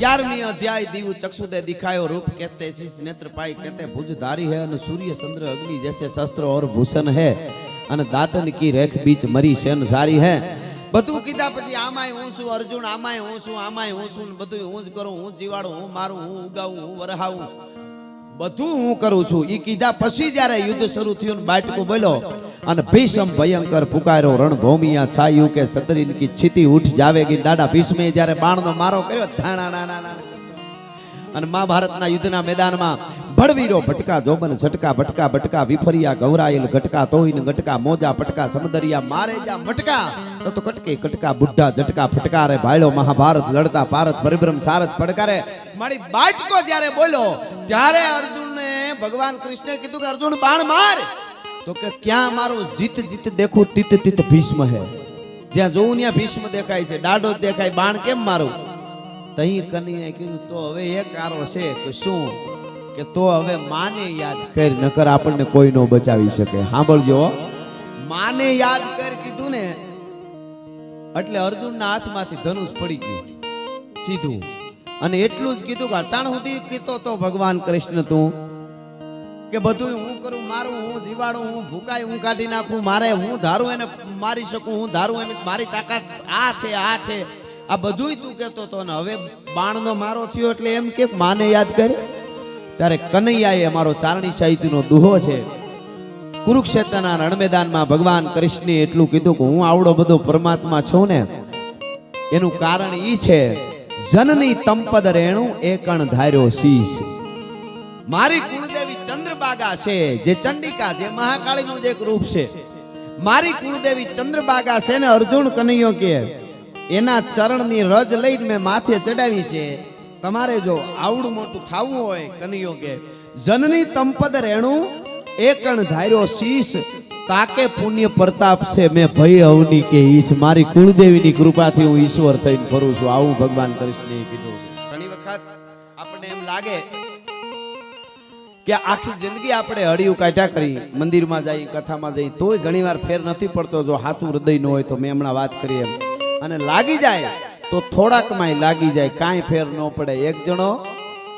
અગિયારમી અધ્યાય દીવ ચક્ષુદે દિખાયો રૂપ કહેતે શીશ નેત્ર પાઈ કહેતે ભુજ ધારી હે અને સૂર્ય ચંદ્ર અગ્નિ જૈસે શસ્ત્ર ઓર ભૂષણ હે, અને દાતન કી રેખ બીચ મરી શેન બધું કીધા પછી, આમાંય હું છું અર્જુન, આમાંય હું છું, આમાંય હું છું બધું હું જ કરું, હું જીવાડું, હું મારું, હું ઉગાવું, હું વરહાવું. બધું હું કરું છું. ઈ કીધા પછી જ્યારે યુદ્ધ શરૂ થયું બાટકો બોલ્યો અને ભીષમ ભયંકર પુકાર્યો રણભૂમિયા છાયું કે સતરીન કી છીતી ઉઠ જાવેગી. દાડા ભીષ્મે જ્યારે બાણનો મારો કર્યો ના. અને મહાભારતના યુદ્ધના મેદાનમાં ભડવીરો ભટકા જોબન ઝટકા ભટકા ભટકા વિફરિયા ગૌરાયેલ ઘટકા તોહીન ગટકા મોજા પટકા સમદરિયા મારે જા મટકા. તો તો કટકે કટકા બુઢા ઝટકા ફટકારે ભાઈડો મહાભારત લડતા ભારત પરિભ્રમ સારસ પડકારે. મારી બાટકો જ્યારે બોલ્યો, ત્યારે અર્જુનને ભગવાન કૃષ્ણે કીધું કે, અર્જુન, બાણ માર. તો કે, ક્યાં મારું જીત જીત દેખું, તીત તીત ભીષ્મ હે. જ્યાં જોઉં ત્યાં ભીષ્મ દેખાય છે દાડો દેખાય, બાણ કેમ મારું? તહી કનીએ કીધું, તો હવે એક આરો છે કે શું? કે તો હવે માને યાદ કર. નકર આપણને કોઈ નો બચાવી શકે. સાંભળજો માને યાદ કર કીધું ને એટલે અર્જુનના હાથમાંથી ધનુષ પડી ગયું. સીધું. અને એટલું જ કીધું કે અટાણ સુધી કીધો તો ભગવાન કૃષ્ણ તું. કે બધું હું કરું મારું હું જીવાડું હું ભૂકાય હું કાઢી નાખું મારે હું ધારું એને મારી શકું હું ધારું એને મારી તાકાત આ છે આ છે. આ બધુંય તું કહેતો હતો ને હવે બાણનો મારો થયો એટલે એમ કે માને યાદ કર. ત્યારે કનૈયા એ અમારો ચારણી સાહિત્યનો દુહો છે. કુરુક્ષેત્રના રણમેદાનમાં ભગવાન કૃષ્ણે એટલું કીધું કે હું આવડો બધો પરમાત્મા છું ને. એનું કારણ ઈ છે, જનની તંપદ રેણુ એકણ ધાર્યો શીશ. મારી કુળદેવી ચંદ્રબાગા છે, જે ચંડિકા, જે મહાકાળીનું જે એક રૂપ છે. મારી કુળદેવી ચંદ્રબાગા છે ને અર્જુન કનૈયો કે, એના ચરણની રજ લઈને મેં માથે ચડાવી છે. તમારે જો આવડું મોટું થાવું હોય કનિયો કે, જનની તંપદ રેણું, એકણ ધાર્યો શીશ, તાકે પુણ્ય પ્રતાપ છે મેં ભય અવની કે ઈશ, મારી કુળદેવીની કૃપાથી હું ઈશ્વર થઈને ફરું છું. આવું ભગવાન કૃષ્ણએ કીધું. ઘણી વખત આપણને એમ લાગે કે આખી જિંદગી આપણે હળિયું કાઢ્યા કરી, મંદિરમાં જઈ, કથામાં જઈ, તોય ઘણીવાર ફેર નથી પડતો જો સાચું હૃદય ન હોય તો મેં હમણાં વાત કરી એમ. અને લાગી જાય તો થોડાકમાંય લાગી જાય, કાંઈ ફેર ન પડે. એક જણો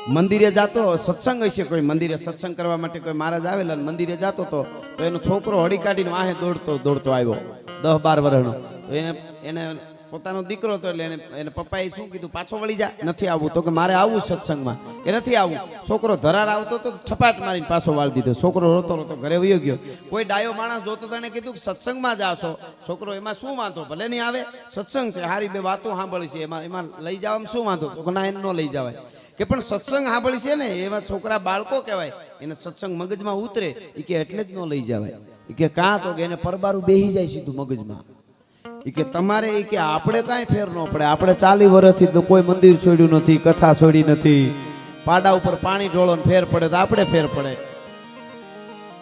મંદિરે જાતો, સત્સંગ હશે કોઈ મંદિરે સત્સંગ કરવા માટે કોઈ મહારાજ આવેલા મંદિરે જાતો તો એનો છોકરો હળી કાઢીને વાહે દોડતો દોડતો આવ્યો દસ બાર વર્ષનો તો એને એને પોતાનો દીકરો હતો એટલે એને એને પપ્પાએ શું કીધું? પાછો વળી જા. નથી આવવું. તો કે મારે આવવું સત્સંગમાં. એ નથી આવવું. છોકરો ધરાર આવતો તો છપાટ મારીને પાછો વાળી દીધો. છોકરો રોતો રોતો ઘરે વયો ગયો. કોઈ ડાયો માણસ જોતો તો એને કીધું કે સત્સંગમાં જાશો. છોકરો એમાં શું વાંધો? ભલે નહીં આવે, સત્સંગ છે. હારી બે વાતો સાંભળી છે. એમાં એમાં લઈ જવામાં શું વાંધો? તો ના, એને ન લઈ જવાય. કે પણ સત્સંગ સાંભળી છે ને, એવા છોકરા બાળકો કહેવાય. એને સત્સંગ મગજમાં ઉતરે. એ કે એટલે જ ન લઈ જવાય. કે કાં તો કે એને પરબારું બેહી જાય સીધું મગજમાં. કે તમારે એ કે આપણે કાંઈ ફેર ન પડે. આપણે ચાલી વર્ષથી કોઈ મંદિર છોડ્યું નથી, કથા છોડી નથી. પાડા ઉપર પાણી ઢોળો ફેર પડે તો આપણે ફેર પડે.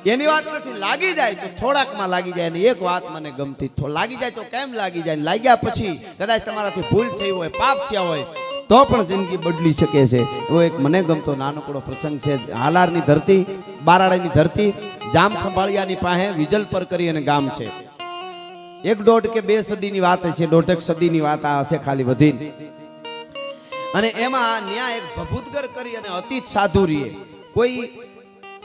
એની વાત નથી, લાગી જાય તો થોડાકમાં લાગી જાય. ને એક વાત મને ગમતી લાગી જાય તો કેમ લાગી જાય? લાગ્યા પછી કદાચ તમારાથી ભૂલ થઈ હોય, પાપ થયા હોય, તો પણ જિંદગી બદલી શકે છે. એવો એક મને ગમતો નાનકડો પ્રસંગ છે. હાલારની ધરતી, બારાડાની ધરતી જામ ખંભાળિયાની પાસે વિજલપર કરી અને ગામ છે. એક દોઢ કે બે સદીની વાત છે દોઢેક સદીની વાત આ હશે ખાલી વધી અને એમાં ન્યા એક ભભૂતગર કરી અને અતિ સાધુ રીએ. કોઈ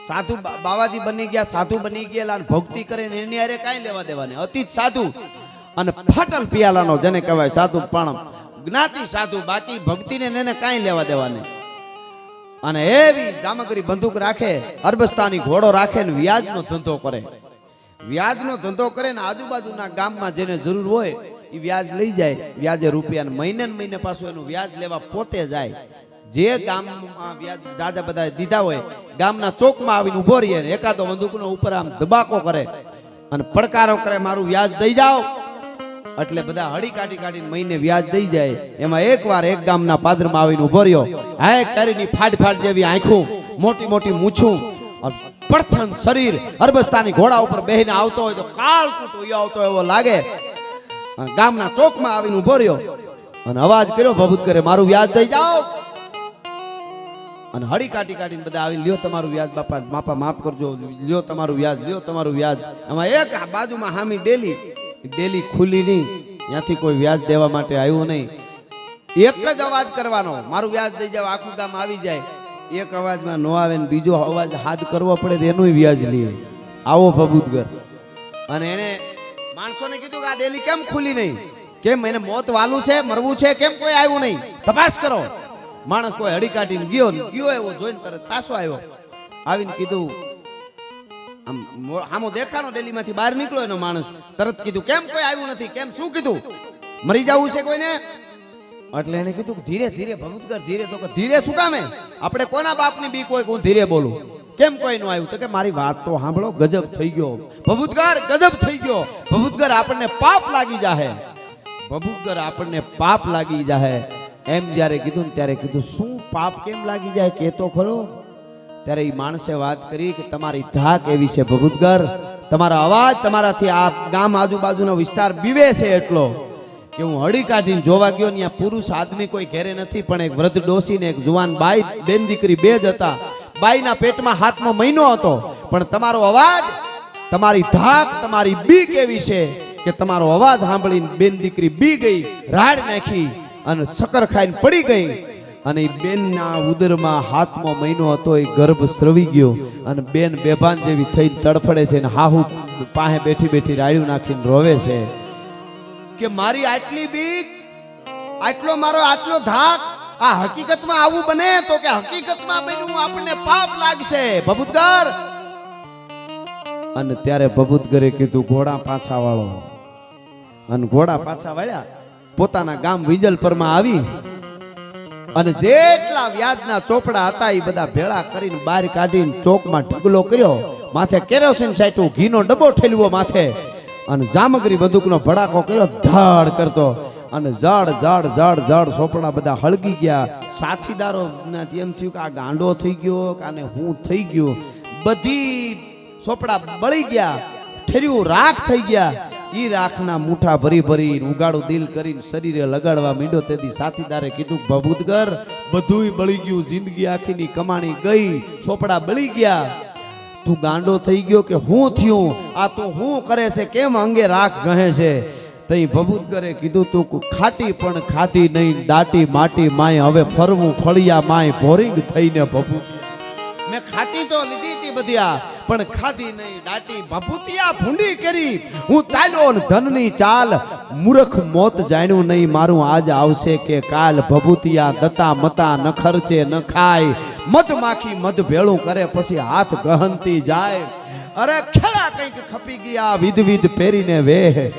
સાધુ બાવાજી બની ગયા, સાધુ બની ગયેલા ભક્તિ કરે ને એની અરે કાંઈ લેવા દેવાની અતિ સાધુ અને ફાટલ પિયાલાનો જેને કહેવાય સાધુ પણ જ્ઞાતિ સાધુ, બાકી ભક્તિને ને એને કાંઈ લેવા દેવાની અને એવી જામગરી બંદૂક રાખે, અરબસ્તાની ઘોડો રાખે ને વ્યાજનો ધંધો કરે. વ્યાજનો ધંધો કરે ને આજુબાજુના ગામમાં જેને જરૂર હોય એ વ્યાજ લઈ જાય. વ્યાજે રૂપિયા મહિને મહિને પાછું એનું વ્યાજ લેવા પોતે જાય. જે ગામમાં વ્યાજ જાજા બધા દીધા હોય, ગામના ચોકમાં આવીને ઊભો રહીએ એકાદો બંદૂકનો ઉપર આમ ધબાકો કરે અને પડકારો કરે, મારું વ્યાજ દઈ જાઓ. એટલે બધા હળી કાઢી કાઢીને મહિને વ્યાજ દઈ જાય. એમાં એકવાર એક ગામના પાદરમાં આવીને ઊભો રહ્યો. હાય કરીની ફાડ ફાડ જેવી આંખું. મોટી મોટી મૂછું. અને શરીર અરબસ્તાની ઘોડા ઉપર બેહીને આવતો હોય તો કાળ કૂટો આવતો એવો લાગે. ગામના ચોકમાં આવીને ઊભો રહ્યો. અને અવાજ કર્યો, ભભૂત કરે મારું વ્યાજ થઈ જાઓ. અને હળી કાઢી કાઢીને બધા આવી લ્યો તમારું વ્યાજ, બાપા, માપા, માફ કરજો. લ્યો તમારું વ્યાજ, લ્યો તમારું વ્યાજ. એમાં એક બાજુમાં હામી ડેલી. ડેલી ખુલી નહીં. ત્યાંથી કોઈ વ્યાજ દેવા માટે આવ્યું નહીં. એક જ અવાજ કરવાનો, મારું વ્યાજ દઈ જાવ આખું ગામ આવી જાય. એક અવાજમાં નો આવે ને બીજો અવાજ હાથ કરવો પડે તો એનું વ્યાજ લે. આવો ભભૂતગર. અને એને માણસોને કીધું કે આ ડેલી કેમ ખુલી નહીં? કેમ એને મોત વાલું છે, મરવું છે, કેમ કોઈ આવ્યું નહીં? તપાસ કરો. માણસ કોઈ હડી કાઢીને ગયો ગયો એવો જોઈને તરત પાછો આવ્યો. આવીને કીધું, આમ આમો દેખાણો ડેલીમાંથી બહાર નીકળ્યો એનો માણસ. તરત કીધું, કેમ કોઈ આવ્યું નથી? કેમ શું કીધું? મરી જવું છે કોઈને? એટલે એને કીધું ધીરે ધીરે ભગવતગર ધીરે. તો ધીરે શું કામે? આપણે કોના બાપની બી કોઈ હું ધીરે બોલું? કેમ કોઈ નું આવ્યું? તો કે મારી વાત તો સાંભળો, ગજબ થઈ ગયો. ભભૂતગર ગજબ થઈ ગયો. ભભૂતગર આપણને પાપ લાગી જાહે. ભભૂતગર આપણને પાપ લાગી જાહે. એમ જ્યારે કીધું ને ત્યારે કીધું, શું પાપ કેમ લાગી જાય? કે તો ખરો. ત્યારે એ માણસે વાત કરી કે તમારી ધાક એવી છે ભભૂતગર તમારા અવાજ તમારાથી આ ગામ આજુબાજુનો વિસ્તાર બીવે છે એટલો. કે હું હળી કાઢીને જોવા ગયો ને પુરુષ આદમી કોઈ ઘેરે નથી, પણ એક વૃદ્ધ ડોસી ને એક જુવાન બાઈ, બેન દીકરી બે જ હતા. બાઈના પેટમાં હાથમો મહિનો હતો, પણ તમારો અવાજ, તમારી ધાક, તમારી બી કેવી છે કે તમારો અવાજ સાંભળીને બેન દીકરી બી ગઈ, રાડ નાખી અને શક્કર ખાઈને પડી ગઈ. અને એ બેનના ઉદરમાં હાથમાં મહિનો હતો એ ગર્ભ સ્રવી ગયો અને બેન બેભાન જેવી થઈ તડફડે છે અને હાહુ પાસે બેઠી બેઠી રાડ્યું નાખીને રોવે છે. કે મારી આટલી બીક, આટલો મારો આટલો ધાક, આ હકીકતમાં આવું બને તો કે હકીકતમાં બન્યું આપણને પાપ લાગશે. ભભૂતગર! અને ત્યારે ભભૂતગરે કીધું, ઘોડા પાછા વાળો. અને ઘોડા પાછા વાળ્યા. પોતાના ગામ વિજલપરમાં આવી. અને જેટલા વ્યાજના ચોપડા હતા એ બધા ભેળા કરીને બહાર કાઢીને ચોકમાં ઢગલો કર્યો. માથે કેરોસીન સાઈટું ઘીનો ડબ્બો ઠેલવો માથે. અને જામગરી બંદૂકનો ભડાકો કર્યો, ધાડ કરતો. અને ઝાડ ઝાડ ઝાડ ઝાડ સોપડા બધા હળગી ગયા. સાથીદારો એમ થયું કે આ ગાંડો થઈ ગયો, કે આને હું થઈ ગયો. બધી ચોપડા બળી ગયા, ઠેર્યું રાખ થઈ ગયા. એ રાખના મુઠા ભરી ભરી ઉગાડું દિલ કરીને શરીરે લગાડવા મીંડો તેથી સાથીદારે કીધું, ભભૂતગર, બધુંય બળી ગયું, જિંદગી આખીની કમાણી ગઈ ચોપડા બળી ગયા. તું ગાંડો થઈ ગયો કે હું થયું? આ તું હું કરે છે? કેમ અંગે રાખ ગહે છે? તઈ ભભૂતગરે કીધું, તું ખાટી પણ ખાધી નહીં, દાટી માટી માય, હવે ફરવું ફળિયા માય બોરિંગ થઈને ભભૂત મેં ખાટી તો લીધી હતી બધી પણ ખાધી નહીં, દાટી ભભૂતિયા ભૂંડી કરી. હું ચાલ્યો ને ધનની ચાલ, મૂર્ખ મોત જાણ્યું નહીં, મારું આજ આવશે કે કાલ ભભૂતિયા દતા મતા ન ખર્ચે ન ખાય. મધ માખી મધ ભેળું કરે, પછી હાથ ગહનતી જાય. અરે ખેડા કંઈક ખપી ગયા, વિધ વિધ પહેરીને વેહ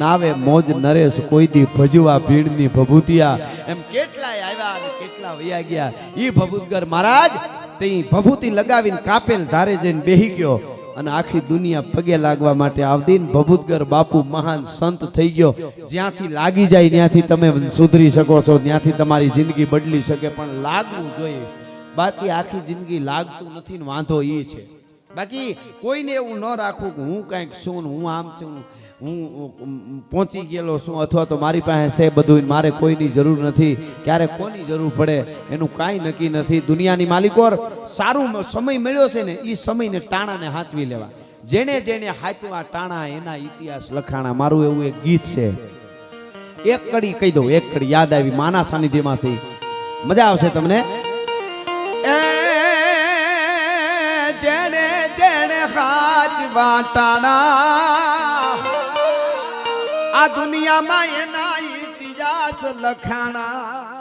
નાવે મોજ નરેશ કોઈ દી ભજવા ભીડની ભભૂતિયા. એમ કેટલાય આવ્યા કેટલા વયા ગયા. ઈ ભભૂતગર મહારાજ તે ભભૂતિ લગાવીને કાપેલ ધારે જઈને બેહી ગયો અને આખી દુનિયા પગે લાગવા માટે આવતી ભભૂતગર બાપુ મહાન સંત થઈ ગયો. જ્યાંથી લાગી જાય, ત્યાંથી તમે સુધરી શકો છો, ત્યાંથી તમારી જિંદગી બદલી શકે, પણ લાગવું જોઈએ. બાકી આખી જિંદગી લાગતું નથી ને વાંધો એ છે. બાકી કોઈને એવું ન રાખવું કે હું કાંઈક છું હું આમ છું હું પહોંચી ગયેલો છું અથવા તો મારી પાસે છે બધું મારે કોઈની જરૂર નથી. ક્યારે કોની જરૂર પડે એનું કાંઈ નક્કી નથી. દુનિયાની માલિકોર સારું સમય મળ્યો છે ને એ સમયને ટાણાને હાંચવી લેવા. જેણે જેણે હાચવા ટાણા એના ઇતિહાસ લખાણા. મારું એવું એક ગીત છે. એક કડી કહી દઉં, એક કડી યાદ આવી, માના સાનિધ્યમાં છે. મજા આવશે તમને? હાચવા ટાણા આ દુનિયામાં એના ઇતિહાસ લખાણા.